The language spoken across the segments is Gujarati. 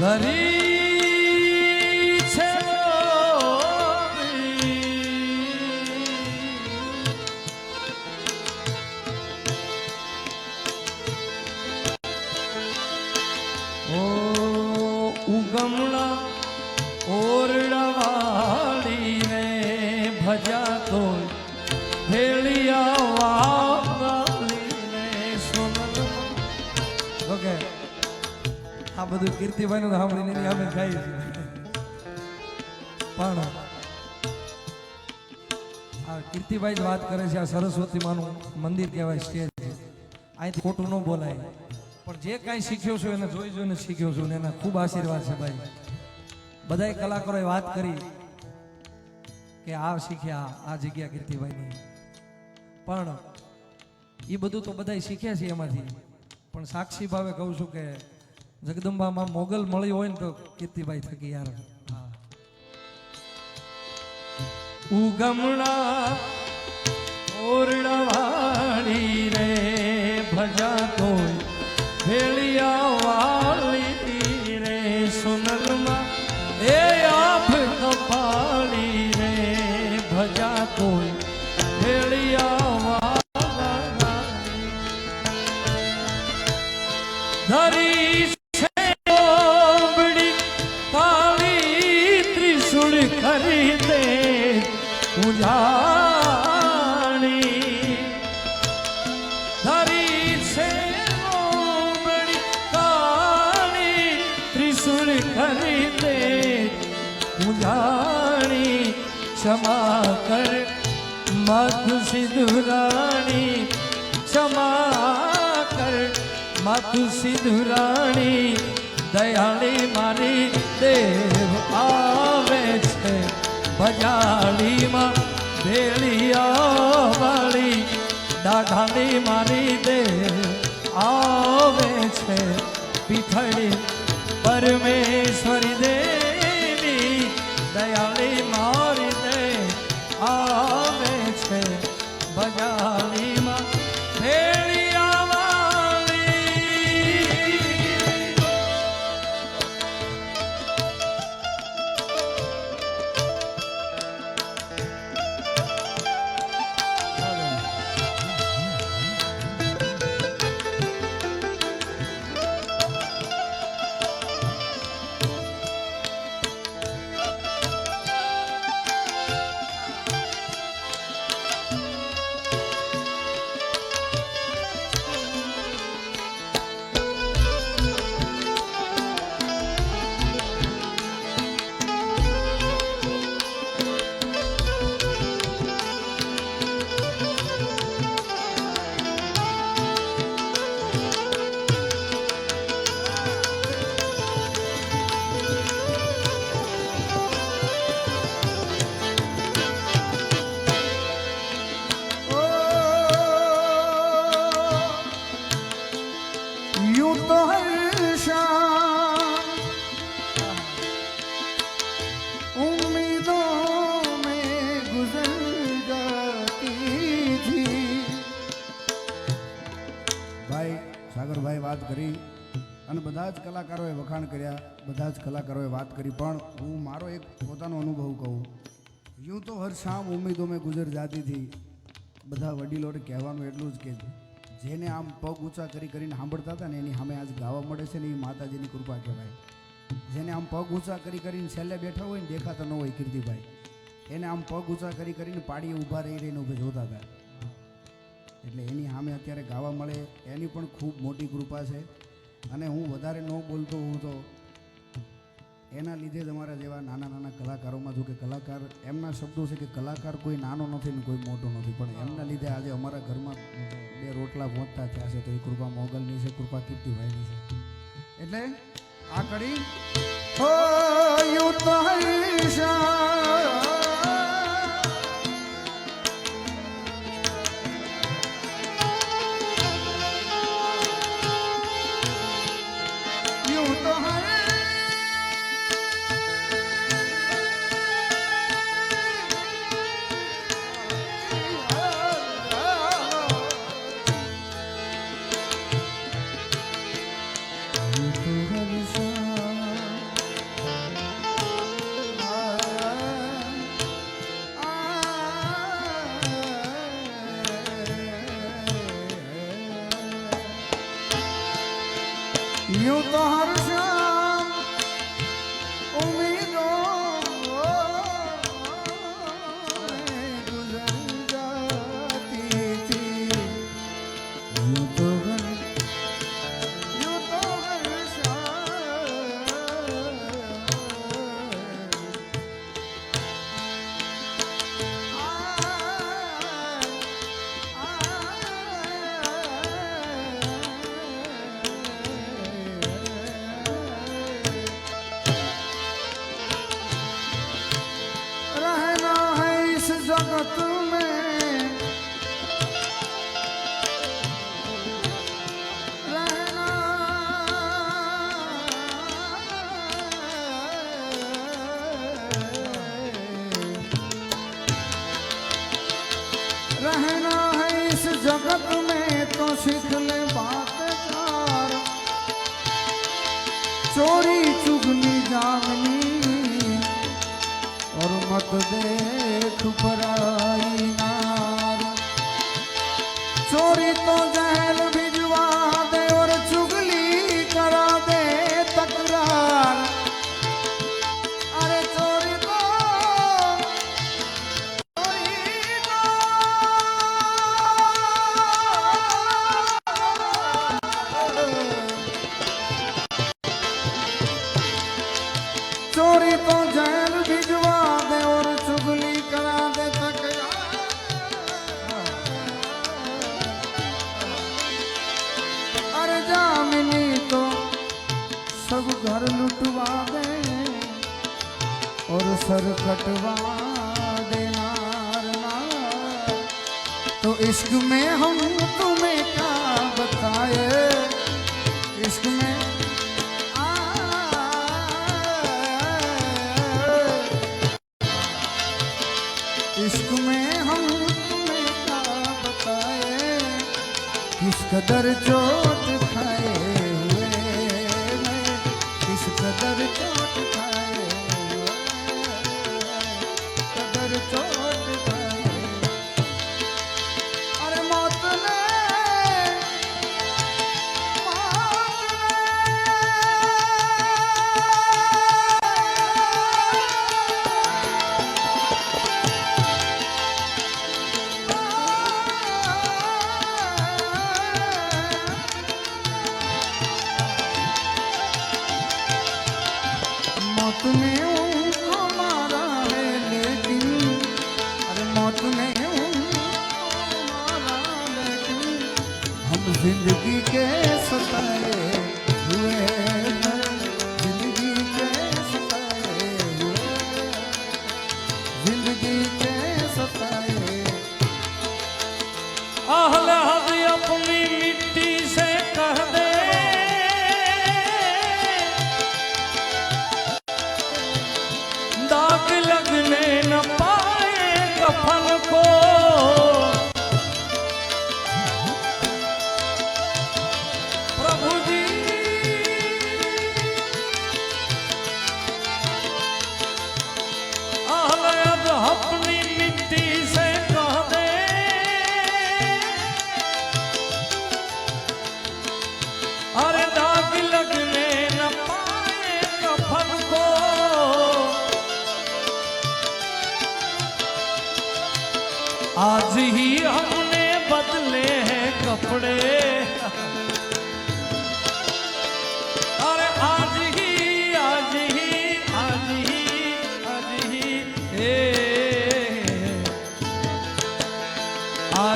Dari આ બધું કીર્તિભાઈ નું સાંભળીને અમે ગાઈ છે. પણ આ કીર્તિભાઈ જ વાત કરે છે, આ સરસ્વતી માનું મંદિર કહેવાય, સ્ટેજ. અહીંથી ખોટું ન બોલાય. પણ જે કાંઈ શીખ્યો છું એને જોઈ જોઈને શીખ્યો છું ને એના ખૂબ આશીર્વાદ છે ભાઈ. બધાય કલાકારોએ વાત કરી કે આ શીખ્યા આ જગ્યા કીર્તિભાઈની પણ એ બધું તો બધાય શીખ્યા છે એમાંથી. પણ સાક્ષી ભાવે કહું છું કે જગદંબામાં મોગલ મળ્યું હોય ને તો કીર્તિભાઈ થકી યાર. ઉગમણા ઓરડાવાળી રે ભજા કોઈ ભેળિયા વાળી રે સોનલમાં એ આભ કપાળી રે ભજા ઉજાણી ક્ષમા કર. માથું સિંધુરાણી ક્ષમા કર. માથું સિંધુરાણી દયાળી મારી દેવ આવે છે. ભજાળીમાં ભેળિયા દાઢાળી મારી દેવ આવે છે. પીઠળી પરમેશ્વરી સાગરભાઈ વાત કરી અને બધા જ કલાકારોએ વખાણ કર્યા, બધા જ કલાકારોએ વાત કરી. પણ હું મારો એક પોતાનો અનુભવ કહું. યું તો હર શામ ઉમેદો મેં ગુજર જાતી હતી. બધા વડીલોને કહેવાનું એટલું જ કે જેને આમ પગ ઊંચા કરી કરીને સાંભળતા હતા ને એની સામે આજ ગાવા મળે છે ને એ માતાજીની કૃપા કહેવાય. જેને આમ પગ ઊંચા કરી કરીને છેલ્લે બેઠા હોય ને દેખાતા ન હોય કીર્તિભાઈ. એને આમ પગ ઊંચા કરી કરીને પાડીએ ઊભા રહી રહીને ઊભે જોતા હતા. એટલે એની સામે અત્યારે ગાવા મળે, એની પણ ખૂબ મોટી કૃપા છે. અને હું વધારે ન બોલતો હું તો એના લીધે જ અમારા જેવા નાના નાના કલાકારોમાં જો કે કલાકાર એમના શબ્દો છે કે કલાકાર કોઈ નાનો નથી ને કોઈ મોટો નથી, પણ એમના લીધે આજે અમારા ઘરમાં બે રોટલા પહોંચતા થયા છે, તો એ કૃપા મોગલની છે, કૃપા કીર્તિભાઈની છે. એટલે આ કડી યુ নিহত হার सब घर लुटवा दे और सर कटवा देना तो इश्क में हम तुम्हें क्या बताए? इश्क में इश्क में हम तुम्हें क्या बताए? किस कदर जो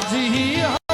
আজি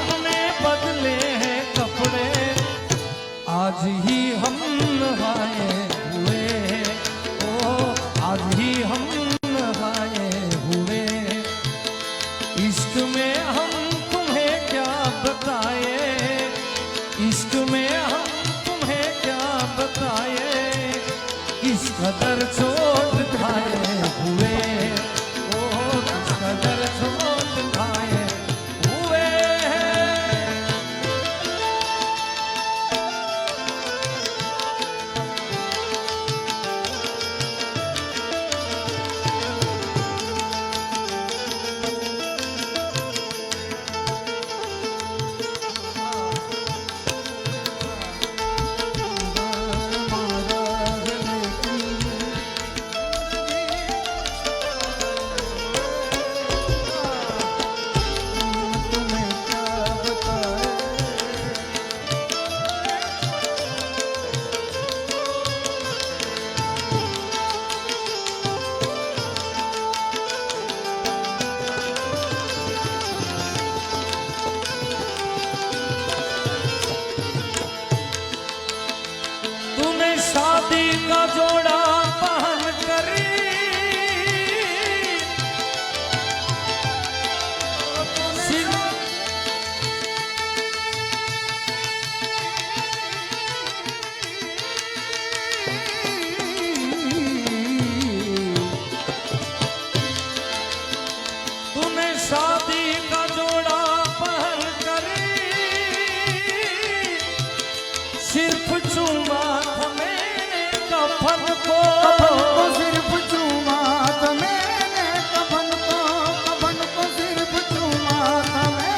कफन को कफन को सिर्फ चूमा તમે ને કફન को कफन को सिर्फ चूमा તમે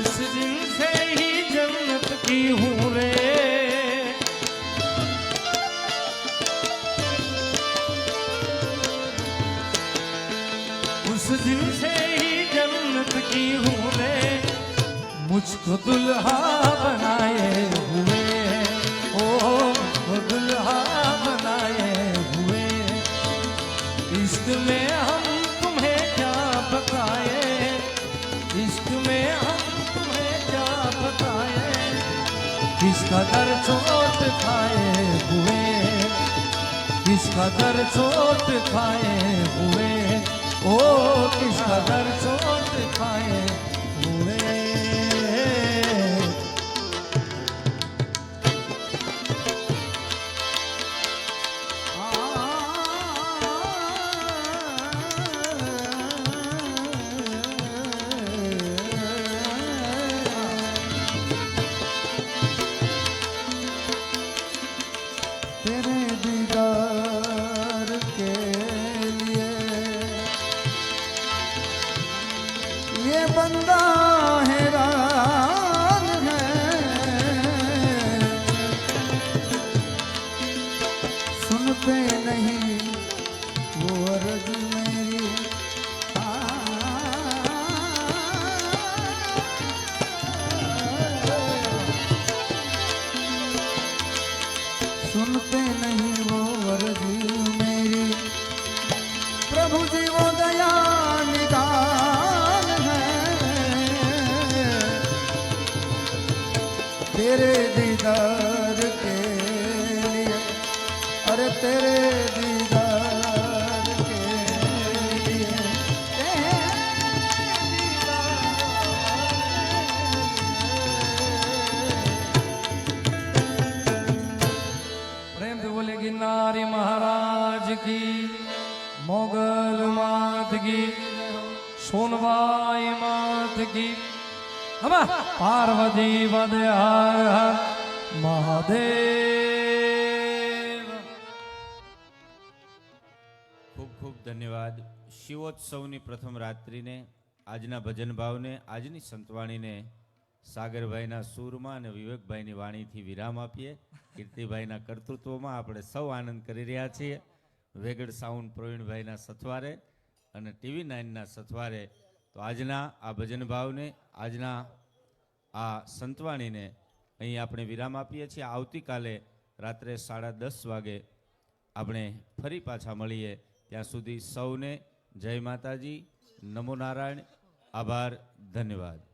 उस दिन से ही जन्नत की हूँ रे उस दिन से ही जन्नत की हूँ रे मुझको दुल्हा बनाए हुए किसका दर चोट खाए हुए किसका दर चोट खाए हुए ओ किसका दर चोट खाए ये बंदा મોગલ માત કી સોનબાઈ માત કી હમા પાર્વતી પદે હર હર મહાદેવ. ખૂબ ખૂબ ધન્યવાદ. શિવોત્સવની પ્રથમ રાત્રિને, આજના ભજન ભાવને, આજની સંતવાણીને સાગરભાઈના સૂરમાં અને વિવેકભાઈની વાણીથી વિરામ આપીએ. કીર્તિભાઈના કર્તૃત્વમાં આપણે સૌ આનંદ કરી રહ્યા છીએ. વેગડ સાઉન્ડ પ્રવીણભાઈના સથવારે અને ટીવી નાઇનના સથવારે. તો આજના આ ભજન ભાવને, આજના આ સંતવાણીને અહીં આપણે વિરામ આપીએ છીએ. આવતીકાલે રાત્રે સાડા દસ વાગે આપણે ફરી પાછા મળીએ. ત્યાં સુધી સૌને જય માતાજી. નમો નારાયણ. આભાર. ધન્યવાદ.